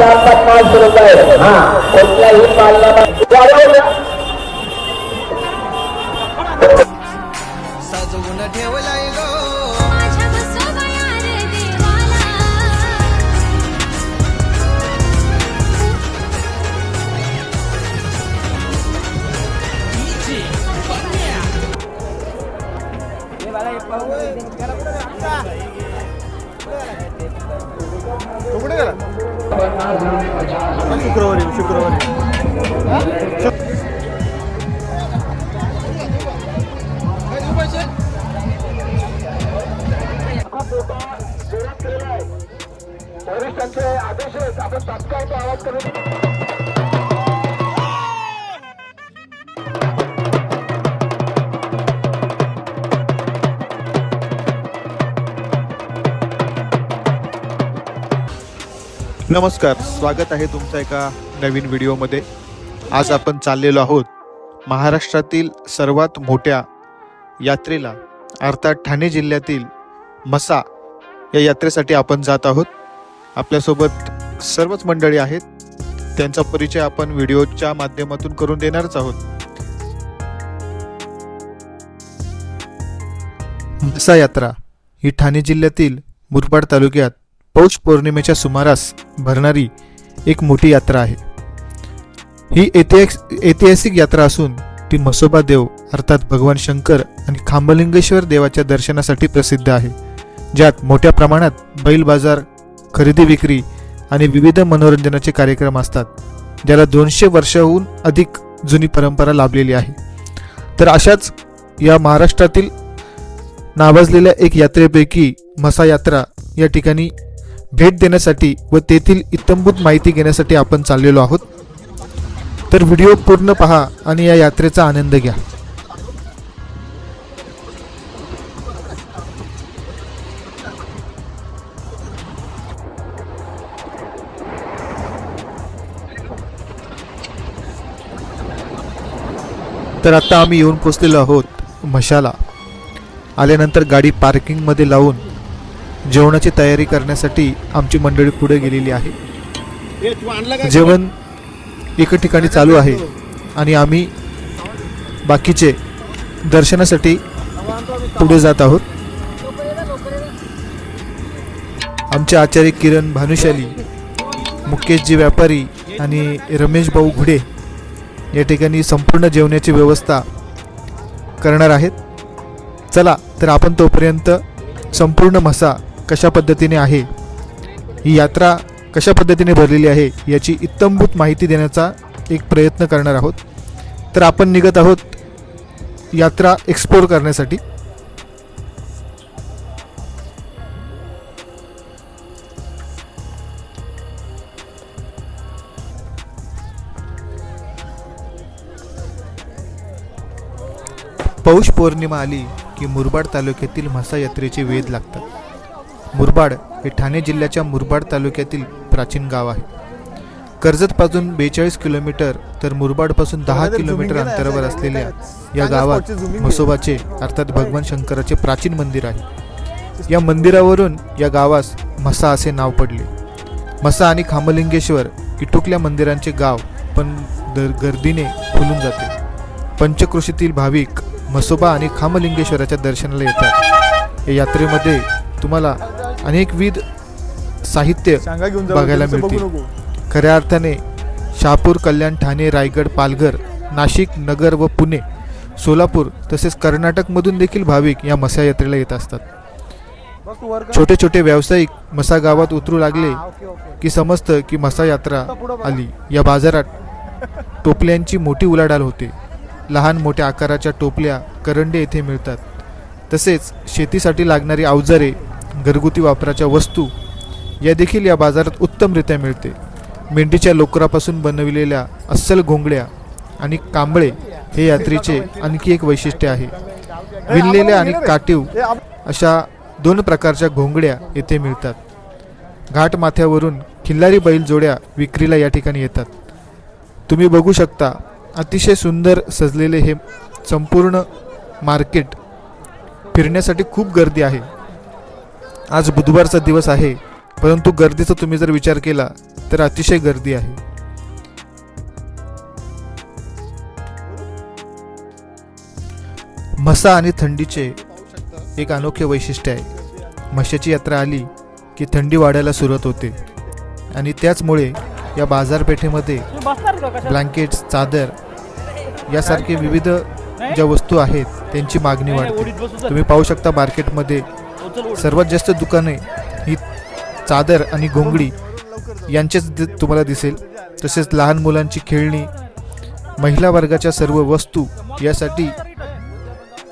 चार पाच माल सुरू आहे हा कुठल्याही मालला सजवून ठेवलाय गो. माझ्या बसवया रे देवाला शुक्रवारी शुक्रवारी नमस्कार स्वागत आहे तुमचं एका नवीन व्हिडिओमध्ये. आज आपण चाललेलो आहोत महाराष्ट्रातील सर्वात मोठ्या यात्रेला अर्थात ठाणे जिल्ह्यातील मसा या यात्रेसाठी आपण जात आहोत. आपल्यासोबत सर्वच मंडळी आहेत. त्यांचा परिचय आपण व्हिडिओच्या माध्यमातून करून देणारच आहोत. मसा यात्रा ही ठाणे जिल्ह्यातील मुरबाड तालुक्यात पौष पौर्णिमेच्या सुमारास भरणारी एक मोठी यात्रा आहे. ही ऐतिहासिक यात्रा असून ती म्हसोबा देव अर्थात भगवान शंकर आणि खांबलिंगेश्वर देवाच्या दर्शनासाठी प्रसिद्ध आहे. ज्यात मोठ्या प्रमाणात बैल बाजार खरेदी विक्री आणि विविध मनोरंजनाचे कार्यक्रम असतात. ज्याला दोनशे वर्षाहून अधिक जुनी परंपरा लाभलेली आहे. तर अशाच या महाराष्ट्रातील नावाजलेल्या एक यात्रेपैकी मसा यात्रा या ठिकाणी भेट देण्यासाठी व तेथील इतंभूत माहिती घेण्यासाठी आपण चाललेलो आहोत. तर व्हिडिओ पूर्ण पहा आणि या यात्रेचा आनंद घ्या. तर आता आम्ही येऊन पोचलेलो आहोत मशाला आल्यानंतर गाडी पार्किंगमध्ये लावून जेवणाची तयारी करण्यासाठी आमची मंडळी पुढे गेलेली आहे. जेवण एका ठिकाणी चालू आहे आणि आम्ही बाकीचे दर्शनासाठी पुढे जात आहोत. आमचे आचार्य किरण भानुशाली मुकेशजी व्यापारी आणि रमेश भाऊ घुडे या ठिकाणी संपूर्ण जेवणाची व्यवस्था करणार आहेत. चला तर आपण तोपर्यंत संपूर्ण मसा कशा पद्धतीने आहे? ही यात्रा कशा पद्धतीने भरलेली आहे याची इत्तंभूत माहिती देण्याचा एक प्रयत्न करणार आहोत. तर आपण निघत आहोत यात्रा एक्सप्लोर करण्यासाठी. पौष पौर्णिमा आली की मुरबाड तालुक्यातील म्हसा यात्रेचे वेध लागतात. मुरबाड हे ठाणे जिल्ह्याच्या मुरबाड तालुक्यातील प्राचीन गाव आहे. कर्जतपासून बेचाळीस किलोमीटर तर मुरबाडपासून दहा किलोमीटर अंतरावर असलेल्या या गावात म्हसोबाचे अर्थात भगवान शंकराचे प्राचीन मंदिर आहे. या मंदिरावरून या गावास म्हसा असे नाव पडले. म्हसा आणि खामलिंगेश्वर इटुकल्या मंदिरांचे गाव पण दर गर्दीने फुलून जाते. पंचकृषीतील भाविक म्हसोबा आणि खामलिंगेश्वराच्या दर्शनाला येतात. या यात्रेमध्ये तुम्हाला अनेकविध साहित्य बघायला मिळतील. खऱ्या अर्थाने शहापूर कल्याण ठाणे रायगड पालघर नाशिक नगर व पुणे सोलापूर तसेच कर्नाटकमधून देखील भाविक या मसा यात्रेला येत असतात. छोटे छोटे व्यावसायिक मसा गावात उतरू लागले की समजतं की मसा यात्रा आली. या बाजारात टोपल्यांची मोठी उलाढाल होते. लहान मोठ्या आकाराच्या टोपल्या करंडे येथे मिळतात. तसेच शेतीसाठी लागणारी अवजारे घरगुती वापराच्या वस्तू या देखील या बाजारात उत्तमरित्या मिळते. मेंढीच्या लोकरापासून बनविलेल्या अस्सल घोंगड्या आणि कांबळे हे यात्रेचे आणखी एक वैशिष्ट्य आहे. विणलेल्या आणि काटीव अशा दोन प्रकारच्या घोंगड्या येथे मिळतात. घाट माथ्यावरून खिल्लारी बैल जोड्या विक्रीला या ठिकाणी येतात. तुम्ही बघू शकता अतिशय सुंदर सजलेले हे संपूर्ण मार्केट फिरण्यासाठी खूप गर्दी आहे. आज बुधवारचा दिवस आहे परंतु गर्दीचा तुम्ही जर विचार केला तर अतिशय गर्दी आहे. म्हसा आणि थंडीचे एक अनोखे वैशिष्ट्य आहे. म्हशाची यात्रा आली की थंडी वाढायला सुरुवात होते. आणि त्याचमुळे या बाजारपेठेमध्ये ब्लँकेट्स चादर यासारखे विविध ज्या वस्तू आहेत त्यांची मागणी वाढते. तुम्ही पाहू शकता मार्केटमध्ये सर्वात जास्त दुकाने ही चादर आणि घोंगडी यांचेच तुम्हाला दिसेल. तसेच लहान मुलांची खेळणी महिला वर्गाच्या सर्व वस्तू यासाठी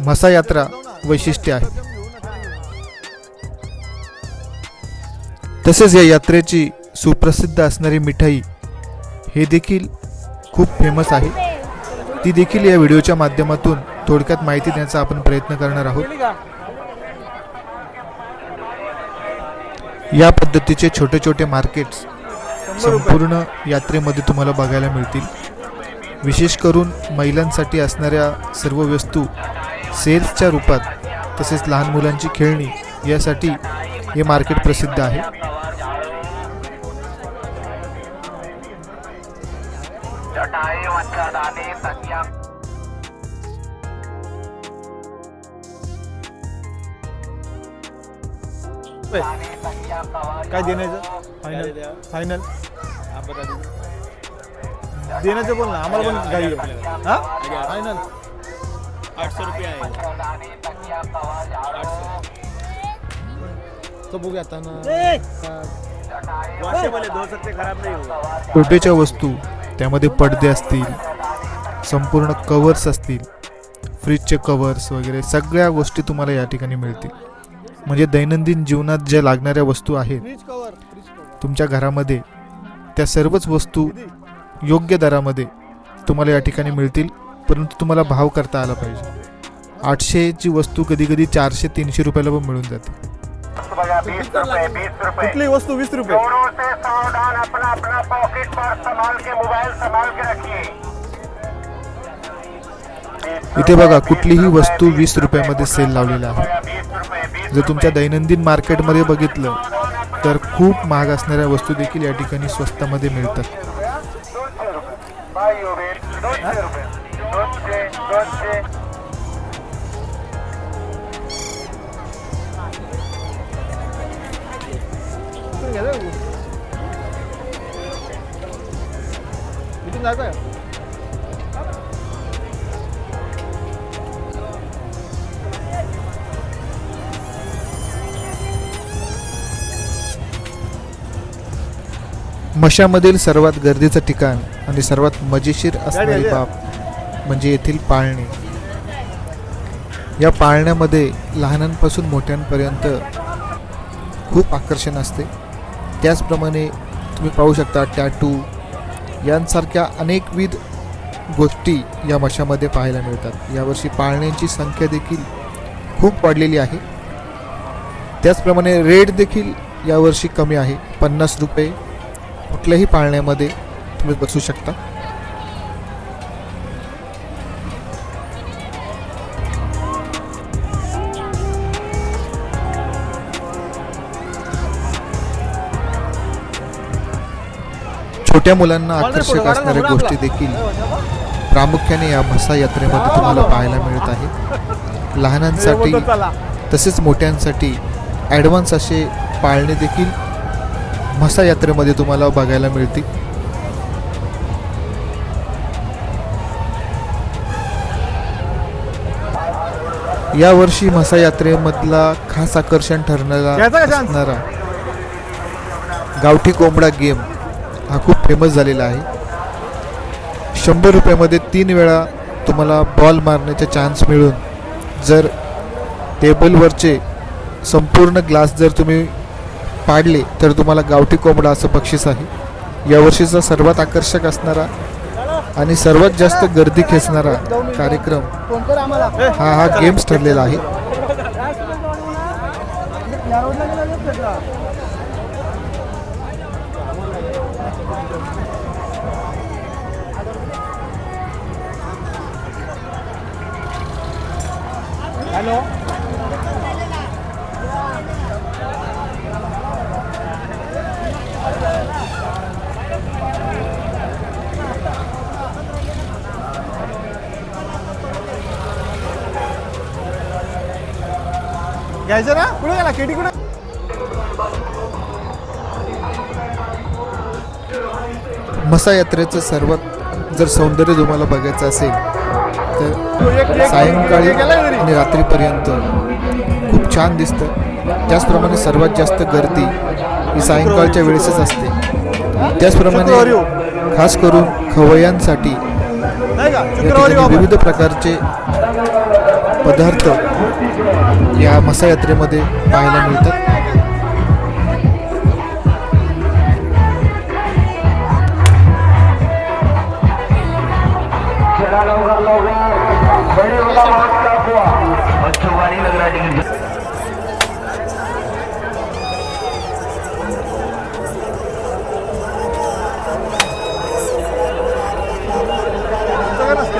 म्हसा यात्रा वैशिष्ट्य आहे. तसेच या यात्रेची सुप्रसिद्ध असणारी मिठाई हे देखील खूप फेमस आहे. ती देखील या व्हिडिओच्या माध्यमातून थोडक्यात माहिती देण्याचा आपण प्रयत्न करणार आहोत. या पद्धतीचे छोटे छोटे मार्केट्स संपूर्ण यात्रेमध्ये तुम्हाला बघायला मिळतील. विशेष करून महिलांसाठी असणाऱ्या सर्व वस्तू सेल्सच्या रूपात तसेच लहान मुलांची खेळणी यासाठी हे मार्केट प्रसिद्ध आहे. चटाई काय देण्याचं फायनल फायनल देण्याचं बोल ना आम्हाला पण काही हा? फायनल आठशे रुपये आहे. तो बघूया आता ना. वस्तू त्यामध्ये पडदे असतील संपूर्ण कवर्स असतील फ्रीजचे कवर्स वगैरे सगळ्या गोष्टी तुम्हाला या ठिकाणी मिळतील. म्हणजे दैनंदिन जीवनात ज्या लागणाऱ्या वस्तू आहेत तुमच्या घरामध्ये त्या सर्वच वस्तू योग्य दरामध्ये तुम्हाला या ठिकाणी मिळतील परंतु तुम्हाला भाव करता आला पाहिजे. आठशेची वस्तू कधी कधी चारशे तीनशे रुपयाला पण मिळून जाते. कुठली वस्तू वीस रुपये. इथे बघा कुठलीही वस्तू वीस रुपयामध्ये सेल लावलेला आहे. जर तुमच्या दैनंदिन मार्केटमध्ये बघितलं तर खूप महाग असणाऱ्या वस्तू देखील या ठिकाणी स्वस्तामध्ये मिळतात. मशामधील सर्वात गर्दीचं ठिकाण आणि सर्वात मजेशीर असणारी बाब म्हणजे येथील पाळणे. या पाळण्यामध्ये लहानांपासून मोठ्यांपर्यंत खूप आकर्षण असते. त्याचप्रमाणे तुम्ही पाहू शकता टॅटू यांसारख्या अनेकविध गोष्टी या मशामध्ये पाहायला मिळतात. यावर्षी पाळण्यांची संख्या देखील खूप वाढलेली आहे. त्याचप्रमाणे रेट देखील यावर्षी कमी आहे. पन्नास रुपये कुठल्याही पाळण्यामध्ये तुम्ही बसू शकता. छोट्या मुलांना आकर्षक असणाऱ्या गोष्टी देखील प्रामुख्याने या म्हसा यात्रेमध्ये तुम्हाला पाहायला मिळत आहे. लहानांसाठी तसेच मोठ्यांसाठी ॲडव्हान्स असे पाळणे देखील म्हसा यात्रेमध्ये तुम्हाला बघायला मिळतील. यावर्षी म्हसा यात्रेमधला खास आकर्षण ठरणारा गावठी कोंबडा गेम हा खूप फेमस झालेला आहे. शंभर रुपयामध्ये तीन वेळा तुम्हाला बॉल मारण्याचा चान्स मिळून जर टेबलवरचे संपूर्ण ग्लास जर तुम्ही पाडले तर तुम्हाला गावठी कोंबडा असं बक्षीस आहे. यावर्षीचा सर्वात आकर्षक असणारा आणि सर्वात जास्त गर्दी खेचणारा कार्यक्रम हा हा गेम्स ठरलेला आहे. हॅलो. घ्यायचं ना? कुठे गेला? केटी कुठे? मसा यात्रेचं सर्वात जर सौंदर्य तुम्हाला बघायचं असेल तर सायंकाळी आणि रात्रीपर्यंत खूप छान दिसतं. त्याचप्रमाणे सर्वात जास्त गर्दी ही सायंकाळच्या वेळेसच असते. त्याचप्रमाणे खास करून ठिकाणी वापर विविध प्रकारचे पदार्थ या मसा यात्रेमध्ये पाहायला मिळतात.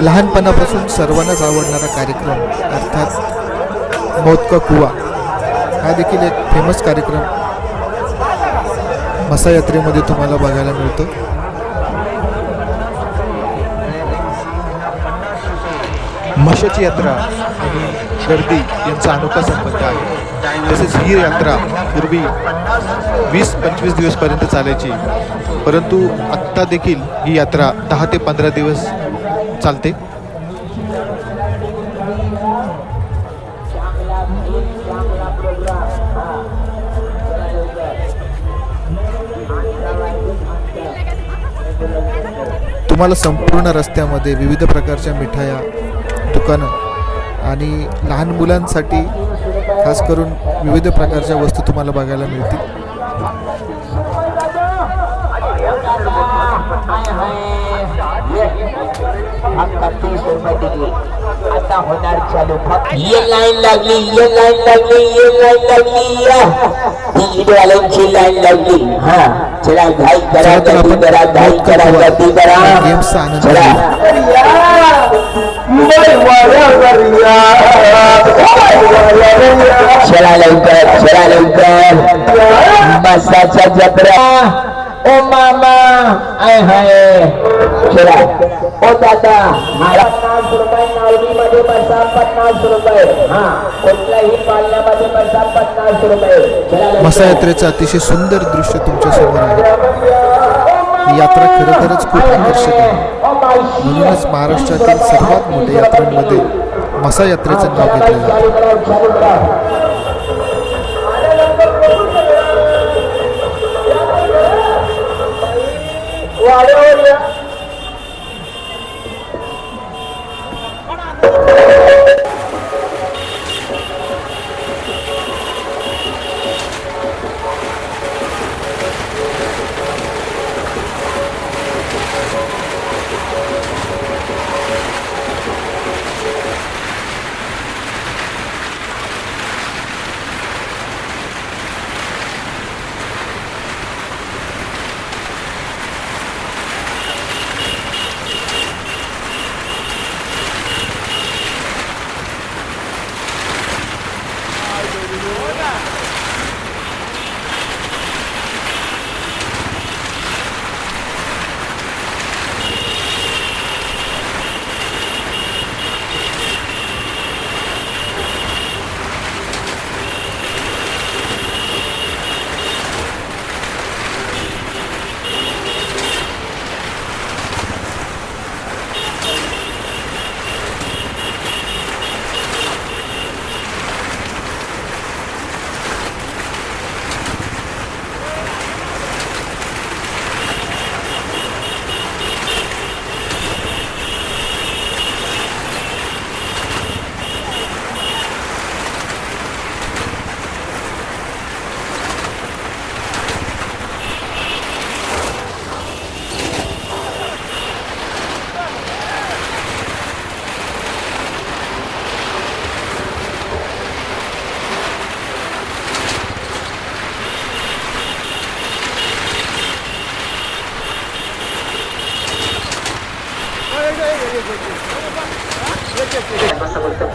लहानपणापासून सर्वांनाच आवडणारा कार्यक्रम अर्थात मौत का कुवा. हा देखील एक फेमस कार्यक्रम. मसा यात्रेमध्ये तुम्हाला बघायला मिळतो. मशाची यात्रा आणि गर्दी यांचा अनोखा संबंध आहे. तसेच ही यात्रा पूर्वी वीस पंचवीस दिवसपर्यंत चालायची. परंतु आत्ता देखील ही यात्रा दहा ते पंधरा दिवस चालते. तुम्हाला संपूर्ण रस्त्यामध्ये विविध प्रकारच्या मिठाया दुकानं आणि लहान मुलांसाठी खास करून विविध प्रकारच्या वस्तू तुम्हाला बघायला मिळतील. ये लाईन लागली ये लाईन लागली ये लाईन लागली या. लाईन लागली. हा. चला घाई करा चला घाई चला. चला लवकर चला लवकर. ओ मामा आय हाय. चला. ओ दादा मला नावडीमध्ये बसा पन्नास रुपये. हा कुठल्याही पालण्यामध्ये बसा पन्नास रुपये. चला लवकर. मसा यात्रेचं अतिशय सुंदर दृश्य तुमच्यासमोर आहे. ही यात्रा खरोखरच खूप आकर्षक आहे. म्हणूनच महाराष्ट्रातील सर्वात मोठ्या यात्रांमध्ये मसा यात्रेचं नाव घेतलं जातं. चालू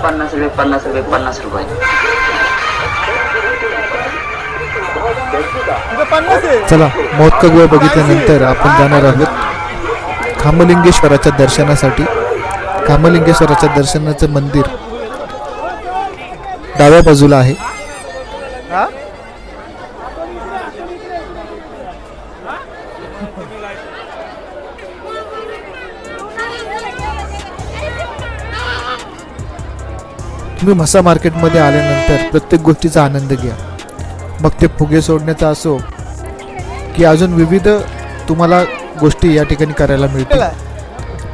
पन्नास रुपये पन्नास रुपये पन्नास रुपये चला मोदका बघितल्यानंतर आपण जाणार आहोत खामलिंगेश्वराच्या दर्शनासाठी. खामलिंगेश्वराच्या दर्शनाचं मंदिर डाव्या बाजूला आहे. तुम्ही म्हसा मार्केटमध्ये आल्यानंतर प्रत्येक गोष्टीचा आनंद घ्या. मग ते फुगे सोडण्याचा असो की अजून विविध तुम्हाला गोष्टी या ठिकाणी करायला मिळतील.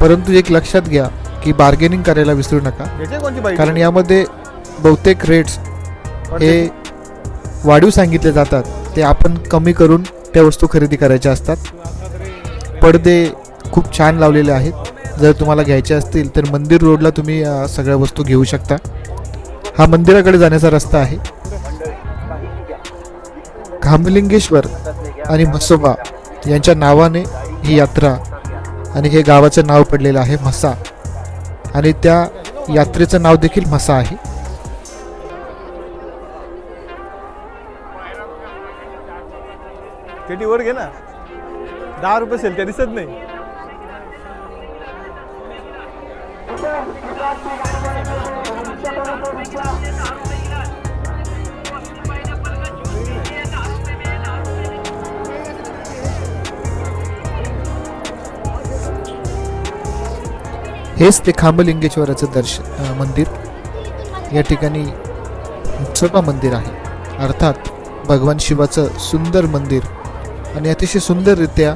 परंतु एक लक्षात घ्या की बार्गेनिंग करायला विसरू नका. कारण यामध्ये बहुतेक रेट्स हे वाढीव सांगितले जातात. ते आपण कमी करून त्या वस्तू खरेदी करायच्या असतात. पडदे खूप छान लावलेले आहेत. जर तुम्हाला घ्यायचे असतील तर मंदिर रोडला तुम्ही सगळ्या वस्तू घेऊ शकता. हा मंदिराकडे जाण्याचा रस्ता आहे. घामलिंगेश्वर आणि म्हसोबा यांच्या नावाने ही यात्रा आणि हे गावाचं नाव पडलेलं आहे म्हसा. आणि त्या यात्रेचं नाव देखील म्हसा आहे. वर घे ना. दहा रुपये सेल त्या दिसत नाही. हेच ते खांबलिंगेश्वराचं दर्शन मंदिर. या ठिकाणी उत्सवा मंदिर आहे. अर्थात भगवान शिवाचं सुंदर मंदिर आणि अतिशय सुंदररित्या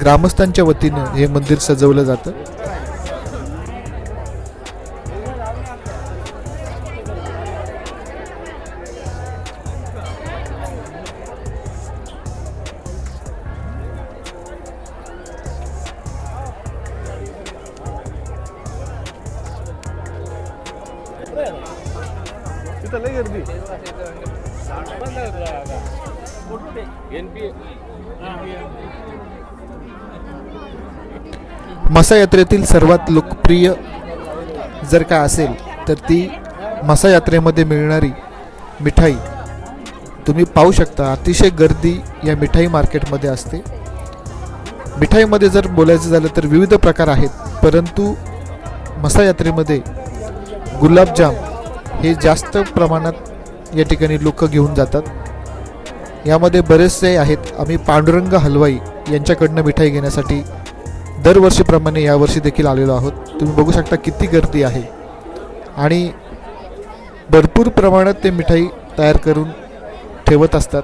ग्रामस्थांच्या वतीनं हे मंदिर सजवलं जातं. मसा यात्रेतील सर्वात लोकप्रिय जर का असेल तर ती मसा यात्रेमध्ये मिळणारी मिठाई. तुम्ही पाहू शकता अतिशय गर्दी या मिठाई मार्केटमध्ये असते. मिठाईमध्ये जर बोलायचं झालं तर विविध प्रकार आहेत. परंतु मसा यात्रेमध्ये गुलाबजाम हे जास्त प्रमाणात या ठिकाणी लोक घेऊन जातात. यामध्ये बरेचसे आहेत. आम्ही पांडुरंग हलवाई यांच्याकडनं मिठाई घेण्यासाठी दरवर्षीप्रमाणे यावर्षी देखील आलेलो आहोत. तुम्ही बघू शकता किती गर्दी आहे. आणि भरपूर प्रमाणात ते मिठाई तयार करून ठेवत असतात.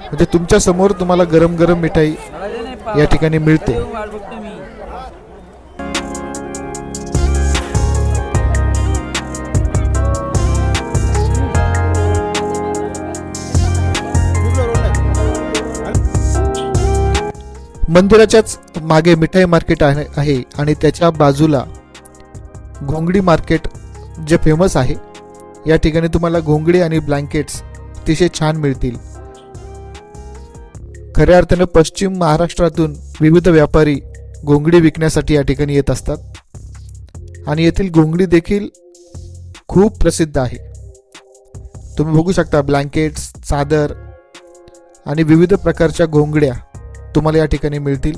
म्हणजे तुमच्यासमोर तुम्हाला गरम गरम मिठाई या ठिकाणी मिळते. मंदिराच्याच मागे मिठाई मार्केट आहे आणि त्याच्या बाजूला घोंगडी मार्केट जे फेमस आहे या ठिकाणी तुम्हाला घोंगडी आणि ब्लँकेट्स अतिशय छान मिळतील. खऱ्या अर्थानं पश्चिम महाराष्ट्रातून विविध व्यापारी घोंगडी विकण्यासाठी या ठिकाणी येत असतात. आणि येथील घोंगडी देखील खूप प्रसिद्ध आहे. तुम्ही बघू शकता ब्लँकेट्स चादर आणि विविध प्रकारच्या घोंगड्या तुम्हाला या ठिकाणी मिळतील.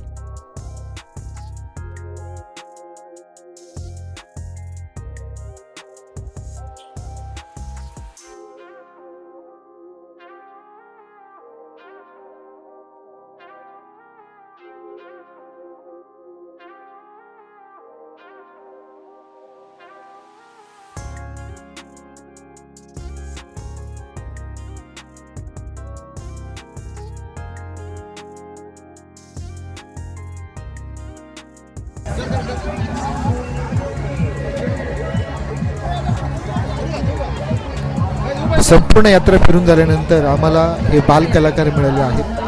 संपूर्ण यात्रा फिरून झाल्यानंतर आम्हाला हे बाल कलाकार मिळाले आहेत.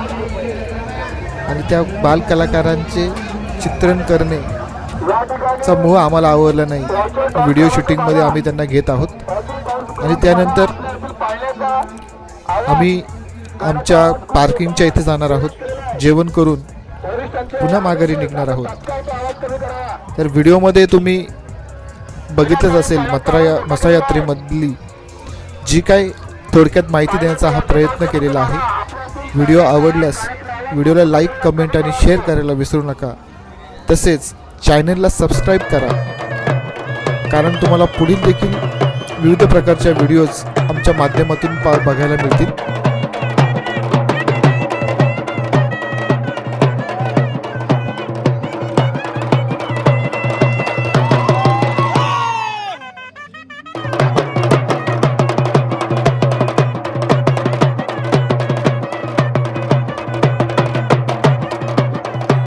आणि त्या बाल कलाकारांचे चित्रण करणे चा मोह आम्हाला आवडला नाही. व्हिडिओ शूटिंगमध्ये आम्ही त्यांना घेत आहोत. आणि त्यानंतर आम्ही आमच्या पार्किंगच्या इथे जाणार आहोत. जेवण करून पुन्हा माघारी निघणार आहोत. तर व्हिडिओमध्ये तुम्ही बघितलंच असेल मत्रा या मसायात्रेमधली जी काय थोडक्यात माहिती देण्याचा हा प्रयत्न केलेला आहे व्हिडिओ आवडल्यास व्हिडिओला लाईक कमेंट आणि शेअर करायला विसरू नका. तसेच चॅनलला सबस्क्राईब करा. कारण तुम्हाला पुढील देखील विविध प्रकारच्या व्हिडिओज आमच्या माध्यमातून पा बघायला मिळतील.